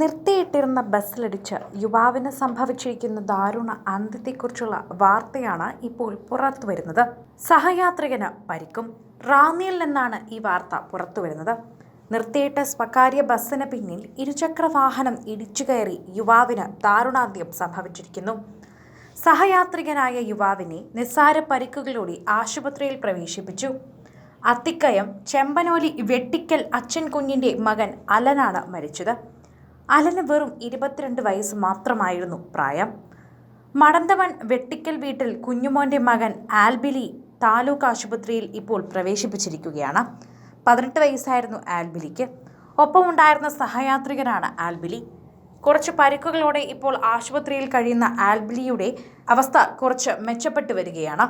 നിർത്തിയിട്ടിരുന്ന ബസ്സിലിടിച്ച് യുവാവിന് സംഭവിച്ചിരിക്കുന്ന ദാരുണ അന്ത്യത്തെക്കുറിച്ചുള്ള വാർത്തയാണ് ഇപ്പോൾ പുറത്തു വരുന്നത്. സഹയാത്രികന് പരിക്കും. റാന്നിയിൽ നിന്നാണ് ഈ വാർത്ത പുറത്തു വരുന്നത്. നിർത്തിയിട്ട സ്വകാര്യ ബസ്സിന് പിന്നിൽ ഇരുചക്ര വാഹനം ഇടിച്ചു കയറി യുവാവിന് ദാരുണാന്ത്യം സംഭവിച്ചിരിക്കുന്നു. സഹയാത്രികനായ യുവാവിനെ നിസ്സാര പരിക്കുകളോടെ ആശുപത്രിയിൽ പ്രവേശിപ്പിച്ചു. അത്തിക്കയം ചെമ്പനോലി വെട്ടിക്കൽ അച്ഛൻ കുഞ്ഞിന്റെ മകൻ അലനാണ് മരിച്ചത്. അലന് വെറും ഇരുപത്തിരണ്ട് വയസ്സ് മാത്രമായിരുന്നു പ്രായം. മടന്തവൻ വെട്ടിക്കൽ വീട്ടിൽ കുഞ്ഞുമോന്റെ മകൻ ആൽബിലി താലൂക്ക് ആശുപത്രിയിൽ ഇപ്പോൾ പ്രവേശിപ്പിച്ചിരിക്കുകയാണ്. പതിനെട്ട് വയസ്സായിരുന്നു ആൽബിലിക്ക്. ഒപ്പമുണ്ടായിരുന്ന സഹയാത്രികനാണ് ആൽബിലി. കുറച്ച് പരിക്കുകളോടെ ഇപ്പോൾ ആശുപത്രിയിൽ കഴിയുന്ന ആൽബിലിയുടെ അവസ്ഥ കുറച്ച് മെച്ചപ്പെട്ടു വരികയാണ്.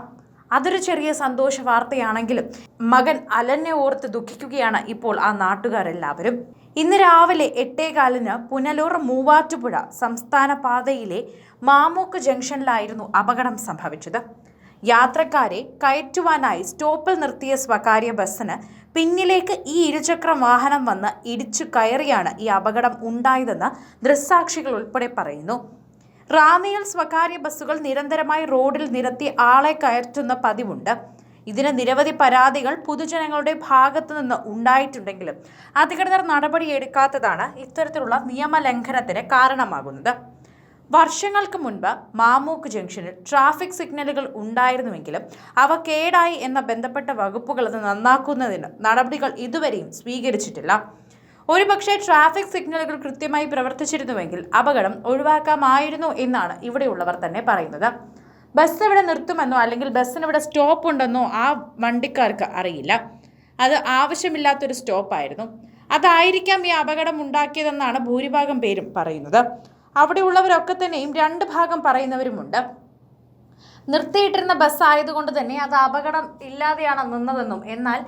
അതൊരു ചെറിയ സന്തോഷ വാർത്തയാണെങ്കിലും മകൻ അലനെ ഓർത്ത് ദുഃഖിക്കുകയാണ് ഇപ്പോൾ ആ നാട്ടുകാരെല്ലാവരും. ഇന്ന് രാവിലെ എട്ടേകാലിന് പുനലൂർ മൂവാറ്റുപുഴ സംസ്ഥാന പാതയിലെ മാമൂക്ക് ജംഗ്ഷനിലായിരുന്നു അപകടം സംഭവിച്ചത്. യാത്രക്കാരെ കയറ്റുവാനായി സ്റ്റോപ്പിൽ നിർത്തിയ സ്വകാര്യ ബസ്സിന് പിന്നിലേക്ക് ഈ ഇരുചക്ര വാഹനം വന്ന് ഇടിച്ചു കയറിയാണ് ഈ അപകടം ഉണ്ടായതെന്ന് ദൃക്സാക്ഷികൾ ഉൾപ്പെടെ പറയുന്നു. റാന്നിയിൽ സ്വകാര്യ ബസ്സുകൾ നിരന്തരമായി റോഡിൽ നിരത്തി ആളെ കയറ്റുന്ന പതിവുണ്ട്. ഇതിന് നിരവധി പരാതികൾ പൊതുജനങ്ങളുടെ ഭാഗത്തു നിന്ന് ഉണ്ടായിട്ടുണ്ടെങ്കിലും അധികൃതർ നടപടിയെടുക്കാത്തതാണ് ഇത്തരത്തിലുള്ള നിയമലംഘനത്തിന് കാരണമാകുന്നത്. വർഷങ്ങൾക്ക് മുൻപ് മാമൂക്ക് ജംഗ്ഷനിൽ ട്രാഫിക് സിഗ്നലുകൾ ഉണ്ടായിരുന്നുവെങ്കിലും അവ കേടായി എന്ന ബന്ധപ്പെട്ട വകുപ്പുകൾ അത് നന്നാക്കുന്നതിന് നടപടികൾ ഇതുവരെയും സ്വീകരിച്ചിട്ടില്ല. ഒരുപക്ഷെ ട്രാഫിക് സിഗ്നലുകൾ കൃത്യമായി പ്രവർത്തിച്ചിരുന്നുവെങ്കിൽ അപകടം ഒഴിവാക്കാമായിരുന്നു എന്നാണ് ഇവിടെയുള്ളവർ തന്നെ പറയുന്നത്. ബസ് ഇവിടെ നിർത്തുമെന്നോ അല്ലെങ്കിൽ ബസ്സിന് ഇവിടെ സ്റ്റോപ്പ് ഉണ്ടെന്നോ ആ വണ്ടിക്കാർക്ക് അറിയില്ല. അത് ആവശ്യമില്ലാത്തൊരു സ്റ്റോപ്പായിരുന്നു. അതായിരിക്കാം ഈ അപകടം ഉണ്ടാക്കിയതെന്നാണ് ഭൂരിഭാഗം പേരും പറയുന്നത്. അവിടെയുള്ളവരൊക്കെ തന്നെയും രണ്ട് ഭാഗം പറയുന്നവരുമുണ്ട്. നിർത്തിയിട്ടിരുന്ന ബസ് ആയതുകൊണ്ട് തന്നെ അത് അപകടം ഇല്ലാതെയാണ് നിന്നതെന്നും. എന്നാൽ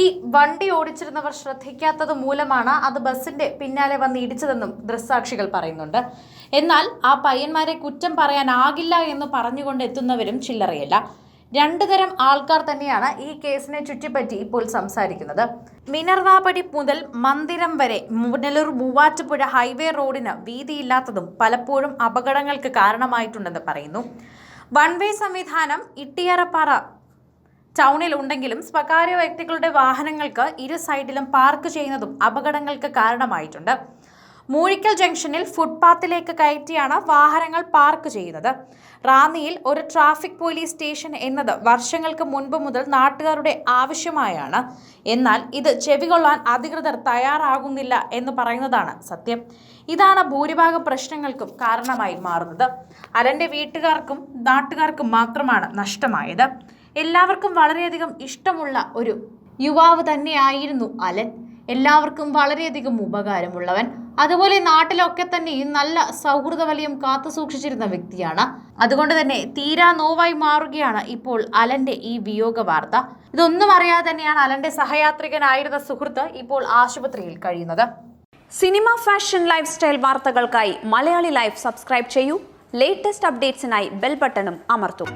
ഈ വണ്ടി ഓടിച്ചിരുന്നവർ ശ്രദ്ധിക്കാത്തത് മൂലമാണ് അത് ബസ്സിന്റെ പിന്നാലെ വന്ന് ഇടിച്ചതെന്നും ദൃക്സാക്ഷികൾ പറയുന്നുണ്ട്. എന്നാൽ ആ പയ്യന്മാരെ കുറ്റം പറയാനാകില്ല എന്ന് പറഞ്ഞുകൊണ്ട് എത്തുന്നവരും ചില്ലറയല്ല. രണ്ടു തരം ആൾക്കാർ തന്നെയാണ് ഈ കേസിനെ ചുറ്റിപ്പറ്റി ഇപ്പോൾ സംസാരിക്കുന്നത്. മിനർവാപടി മുതൽ മന്ദിരം വരെ മുനലൂർ മൂവാറ്റുപുഴ ഹൈവേ റോഡിന് വീതിയില്ലാത്തതും പലപ്പോഴും അപകടങ്ങൾക്ക് കാരണമായിട്ടുണ്ടെന്ന് പറയുന്നു. വൺ വേ സംവിധാനം ഇട്ടിയറപ്പാറ ടൗണിൽ ഉണ്ടെങ്കിലും സ്വകാര്യ വ്യക്തികളുടെ വാഹനങ്ങൾക്ക് ഇരു സൈഡിലും പാർക്ക് ചെയ്യുന്നതും അപകടങ്ങൾക്ക് കാരണമായിട്ടുണ്ട്. മൂഴിക്കൽ ജംഗ്ഷനിൽ ഫുട്പാത്തിലേക്ക് കയറ്റിയാണ് വാഹനങ്ങൾ പാർക്ക് ചെയ്യുന്നത്. റാന്നിയിൽ ഒരു ട്രാഫിക് പോലീസ് സ്റ്റേഷൻ എന്നത് വർഷങ്ങൾക്ക് മുൻപ് മുതൽ നാട്ടുകാരുടെ ആവശ്യമായാണ്. എന്നാൽ ഇത് ചെവികൊള്ളാൻ അധികൃതർ തയ്യാറാകുന്നില്ല എന്ന് പറയുന്നതാണ് സത്യം. ഇതാണ് ഭൂരിഭാഗം പ്രശ്നങ്ങൾക്കും കാരണമായി മാറുന്നത്. അലന്റെ വീട്ടുകാർക്കും നാട്ടുകാർക്കും മാത്രമാണ് നഷ്ടമായത്. എല്ലാവർക്കും വളരെയധികം ഇഷ്ടമുള്ള ഒരു യുവാവ് തന്നെയായിരുന്നു അലൻ. എല്ലാവർക്കും വളരെയധികം ഉപകാരമുള്ളവൻ. അതുപോലെ നാട്ടിലൊക്കെ തന്നെയും നല്ല സൗഹൃദ വലയം കാത്തു സൂക്ഷിച്ചിരുന്ന വ്യക്തിയാണ്. അതുകൊണ്ട് തന്നെ തീരാ നോവായി മാറുകയാണ് ഇപ്പോൾ അലന്റെ ഈ വിയോഗ വാർത്ത ഇതൊന്നും അറിയാതെ തന്നെയാണ് അലന്റെ സഹയാത്രികനായിരുന്ന സുഹൃത്ത് ഇപ്പോൾ ആശുപത്രിയിൽ കഴിയുന്നത്. സിനിമ ഫാഷൻ ലൈഫ് സ്റ്റൈൽ വാർത്തകൾക്കായി മലയാളി ലൈഫ് സബ്സ്ക്രൈബ് ചെയ്യൂ. ലേറ്റസ്റ്റ് അപ്ഡേറ്റ്സിനായി ബെൽ ബട്ടണും അമർത്തും.